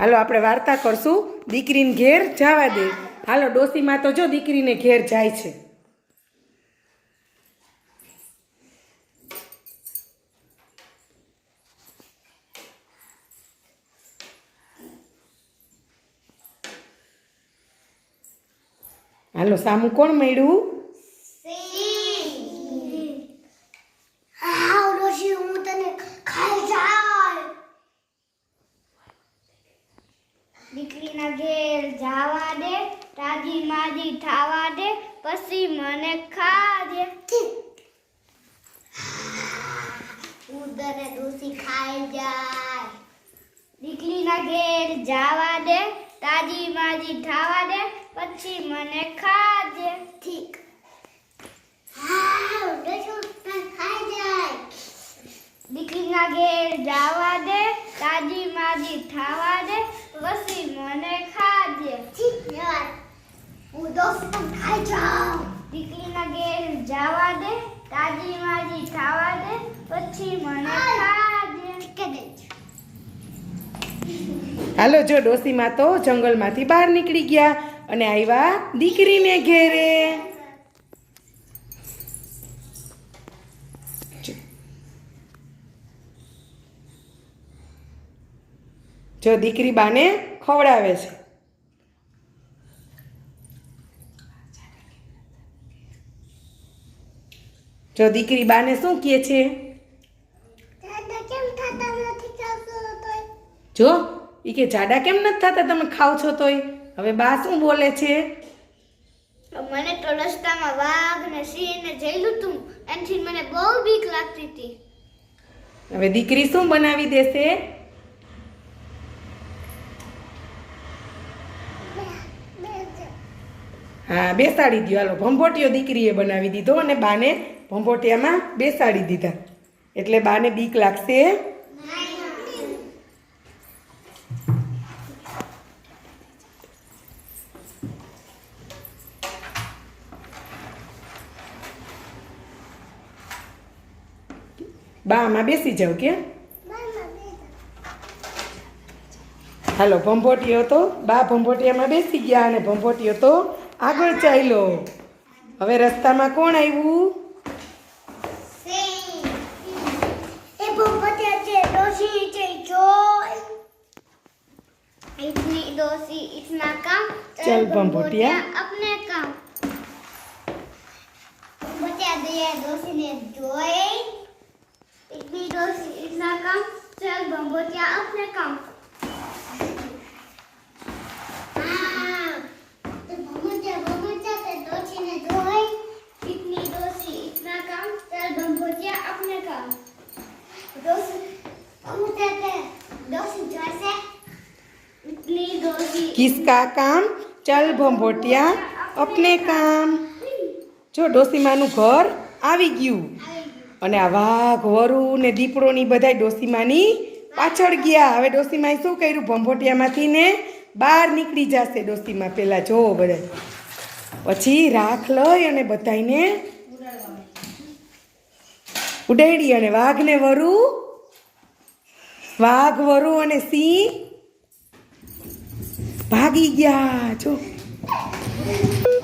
હાલો, આપણે વાર્તા કરશું. દીકરીને ઘેર જવા દે. હાલો, ડોસીમાં તો જો દીકરીને ઘેર જાય છે. હાલો, સામું કોણ મળ્યું? હું તને ખાઈ જાય દીકરીના ઘેર જાવા દે તાજી માજી થાવા દે પછી મને ખાજે ઉદરે દોષી ખાઈ જાય. દીકરીના ઘેર જાવા દે તાજી માજી થાવા દે પછી મને ખાજે ઠીક. હા ખાઈ જાય. દીકરીના ઘેર જાવા દે તાજી માજી થાવા દે પછી મને ખાજે ઠીક યાર હું દોસ્ત ખાઈ જાઉં. દીકરીના ઘેર જાવા દે તાજી માજી ખાવા દે પછી મને ખાજે કે દે હાલો જો ડોસીમાં તો જંગલમાંથી બહાર નીકળી ગયા અને આવ્યા દીકરીને ઘેરે. જો દીકરી બાને ખવડાવે છે. જો દીકરી બાને શું કહે છે? જો એ કે જાડા કેમ નથી થતા તમે ખાવ છો તોય? હવે બા શું બોલે છે? મને તો રસ્તામાં વાઘ ને સિંહ ને જઈ તું એનાથી મને બહુ બીક લાગતી હતી. હવે દીકરી શું બનાવી દેશે? હા, બેસાડી દો હાલો ભંભોટીઓ દીકરીએ બનાવી દીધો અને બાને ભંભોટિયામાં બેસાડી દીધા. એટલે બાને બીક લાગશે. બા, આમાં બેસી જાવ કે? હાલો, ભંભોટિયો તો બા ભંભોટિયામાં બેસી ગયા અને ભંભોટીઓ તો આગળ ચાલ્યો હવે રસ્તામાં કોણ આવ્યું એ ભૂપતે છે ડોસી છે જોય इतनी डोसी इतना काम चल बम्बोटिया। अपने काम बम्बोटिया दिया डोसी ने जोए इतनी डोसी इतना काम चल बम्बोटिया अपने काम बम्बोटिया ते डोसी जोसे इतनी डोसी કિસકા કામ ચલ ભંભોટિયા અપને કામ જો ડોસીમાનું ઘર આવી ગયું અને આ વાઘ વરુ ને દીપડોની બધાય ડોસીમાની પાછળ ગયા હવે ડોસીમાએ શું કર્યું ભંભોટિયામાંથી ને બહાર નીકળી જશે ડોસીમાં પેલા જો બધા પછી રાખ લઈ અને બધાયને ઉડાડી અને વાઘને વરુ વાઘ વરુ અને સિંહ ભાગી ગયા. જો.